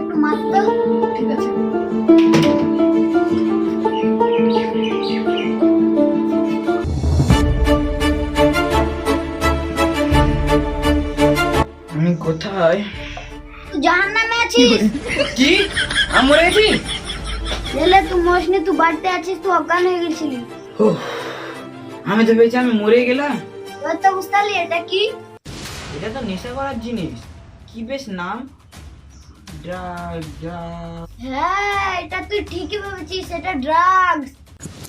একটু ঠিক আছে। আমি কোথায়? জাহান নামে আছিস? কি? আমি মরে গেছি তুই মশনি তুই বাড়িতে আছিস তুই অজ্ঞান হয়ে গেছিলি। আমি তো ভেবেছি আমি মরে গেলাম। তো বুঝতে এটা কি? এটা তো নেশা করার জিনিস। কি বেশ নাম? ড্রাগ ড্রাগ হ্যাঁ এটা তুই ঠিকই ভেবেছিস এটা ড্রাগস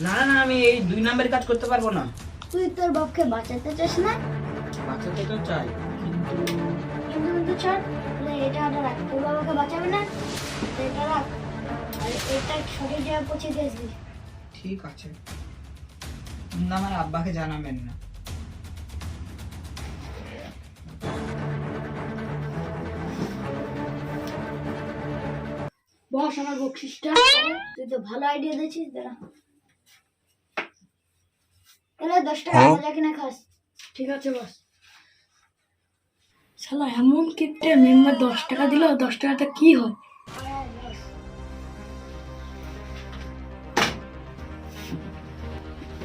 না না না আমি এই দুই নাম্বারের কাজ করতে পারব না। তুই তোর বাপকে বাঁচাতে চাস না? বাচ্চাতে তো চাই কিন্তু কিন্তু ছাড় তাহলে এটা আটা রাখ। তোর বাবাকে বাঁচাবে না এটা রাখ। আর এটা সঠিক জায়গায় পৌঁছে দিয়ে আসবি ঠিক আছে। না আমার আব্বাকে জানাবেন না। বস আমার বকশিসটা। তুই তো ভালো আইডিয়া দিয়েছিস দাঁড়া। তাহলে দশ টাকা মজা কিনে খাস। ঠিক আছে বস। শালা এমন কিপটে মেম্বার দশ টাকা দিল দশ টাকাটা কি হয়?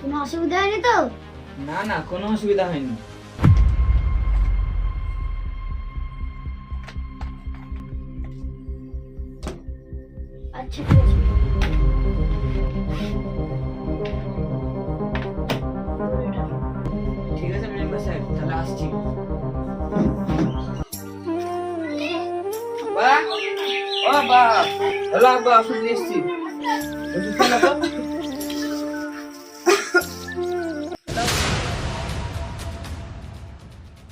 কোনো অসুবিধা হয়নি তো? না না কোনো অসুবিধা হয়নি। আচ্ছা ঠিক আছে। ঠিক আছে মেম্বার সাহেব তাহলে আসছি। বা ও বা হ্যালো আব্বা ওষুধ নিয়ে এসছি। ওষুধ খেলো তো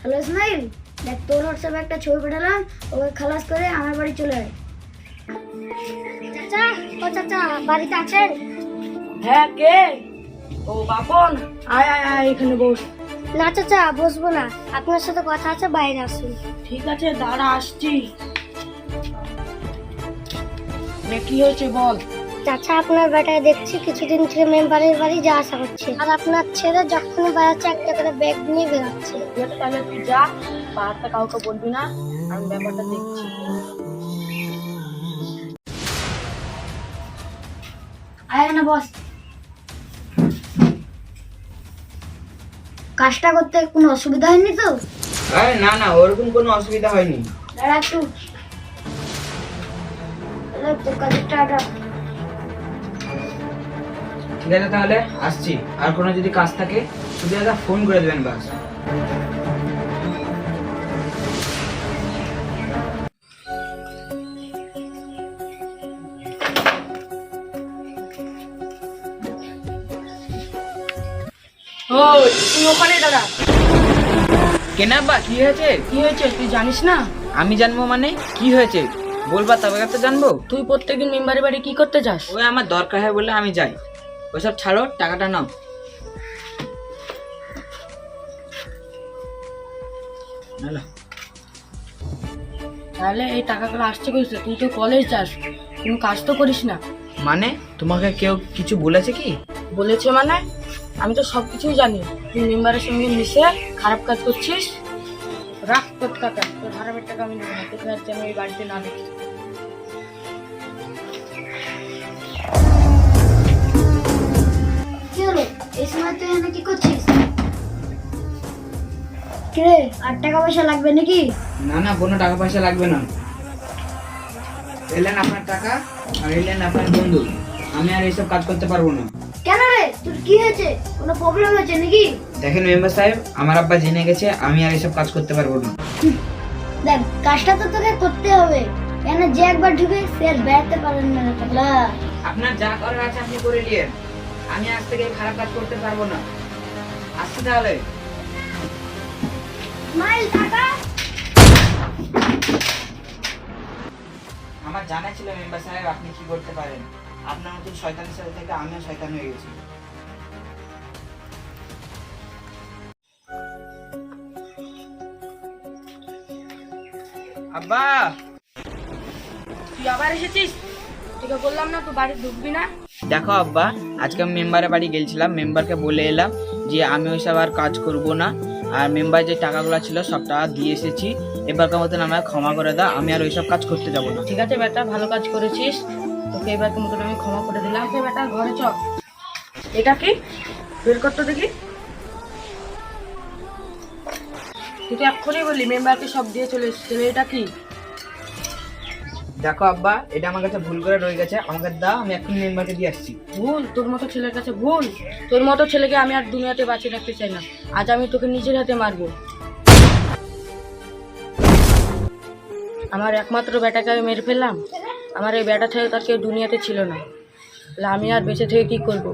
হ্যালো ইসমাইল দেখ তোর হোয়াটসঅ্যাপে একটা ছবি পাঠালাম ওকে খালাস করে আমার বাড়ি চলে আয়। চাচা ও চাচা বাড়িতে আছেন? হ্যাঁ কে? ও বাপন আয় আয় আয় এখানে বস। না চাচা বসবো না। আপনার সাথে কথা আছে বাইরে আসুন। ঠিক আছে দাঁড়া আসছি। নে, কি হয়েছে বল? চাচা আপনার বেটায় দেখছি কিছুদিন থেকে মেম্বারের বাড়ি যা আসা হচ্ছে। আর আপনার ছেলে যখন বেড়াচ্ছে একটা করে ব্যাগ নিয়ে বেরোচ্ছে ঠিক আছে তাহলে তুই যা পাহাড়টা কাউকে বলবি না আমি ব্যাপারটা দেখছি। আয় না বস কাজটা করতে কোনো অসুবিধা হয়নি তো? আরে না না ওরকম কোনো অসুবিধা হয়নি। দাঁড়া একটু। তোর ঠিক আছে তাহলে আসছি। আর কোনো যদি কাজ থাকে শুধু একটা ফোন করে দেবেন বাস। তুই ওখানে দাঁড়া। কেনা বা কি হয়েছে? কি হয়েছে তুই জানিস না? আমি জানব মানে? কি হয়েছে? বলবা তবে তো জানব? তুই প্রত্যেকদিন মেম্বারের বাড়ি কি করতে যাস? ওই আমার দরকার হয় বলে আমি যাই। ওসব ছাড়ো টাকাটা নাও। তাহলে এই টাকাগুলো আসছে কইছে তুই তো কলেজ যাস। কোনো কাজ তো করিস না। মানে? তোমাকে কেউ কিছু বলেছে কি? বলেছে মানে? আমি তো সব কিছুই জানি। তুই মেম্বারের সঙ্গে মিশে খারাপ কাজ করছিস রাখ তোর টাকা তোর হারামের টাকা আমি নেব না তোকে আর যেন এই বাড়িতে না দেখি। হলো? এই সময় তুই এখানে কি করছিস? কিরে আর টাকা পয়সা লাগবে নাকি? না না কোনো টাকা পয়সা লাগবে না। এলেন আপনার টাকা আর এলেন আপনার বন্ধু। আমি আর এইসব কাজ করতে পারব না। কেন রে? তোর কি হয়েছে? কোনো প্রবলেম হয়েছে নাকি? দেখেন মেম্বার সাহেব আমার আব্বা জেনে গেছে আমি আর এইসব কাজ করতে পারব না। দেখ কাজটা তো তোকে করতে হবে। কেন যে একবার ঢুকে সে আর বেড়াতে পারেন না পাগলা। আপনার যা করার আছে আপনি করে নিয়েন। আমি আজ থেকে খারাপ কাজ করতে পারব না। আসছি তাহলে। স্মাইল টাকা আমার জানা ছিল মেম্বার সাহেব আপনি কি করতে পারেন। আপনার মতন শয়তানের সাথে থেকে আমিও শয়তান হয়ে গেছি। আব্বা! তুই আবার এসেছিস? তোকে বললাম না তুই বাড়ি ঢুকবি না? দেখো আব্বা আজকে আমি মেম্বারের বাড়ি গেছিলাম মেম্বারকে বলে এলাম যে আমি ওইসব আর কাজ করব না। আর মেম্বার যে টাকাগুলো ছিল সব টাকা দিয়ে এসেছি। এবারকার মতন আমায় ক্ষমা করে দাও আমি আর ওইসব কাজ করতে যাব না। ঠিক আছে বেটা ভালো কাজ করেছিস। তোকে এবার মতন আমি ক্ষমা করে দিলাম। ওকে বেটা ঘরে চ এটা কি? বের করতে দেখি। তুই তো এক্ষুনি বললি মেম্বারকে সব দিয়ে চলে এসেছিল এটা কি? দেখো আব্বা এটা আমার কাছে ভুল করে রয়ে গেছে। আমাকে দাও আমি এখন মেম্বারকে দিয়ে আসছি। ভুল? তোর মতো ছেলের কাছে ভুল? তোর মতো ছেলেকে আমি আর দুনিয়াতে বাঁচিয়ে রাখতে চাই না। আজ আমি তোকে নিজের হাতে মারবো। আমার একমাত্র বেটাকে আমি মেরে ফেললাম? আমার এই ব্যাটা ছেলে তার কেউ দুনিয়াতে ছিল না। তাহলে আমি আর বেঁচে থেকে কী করব?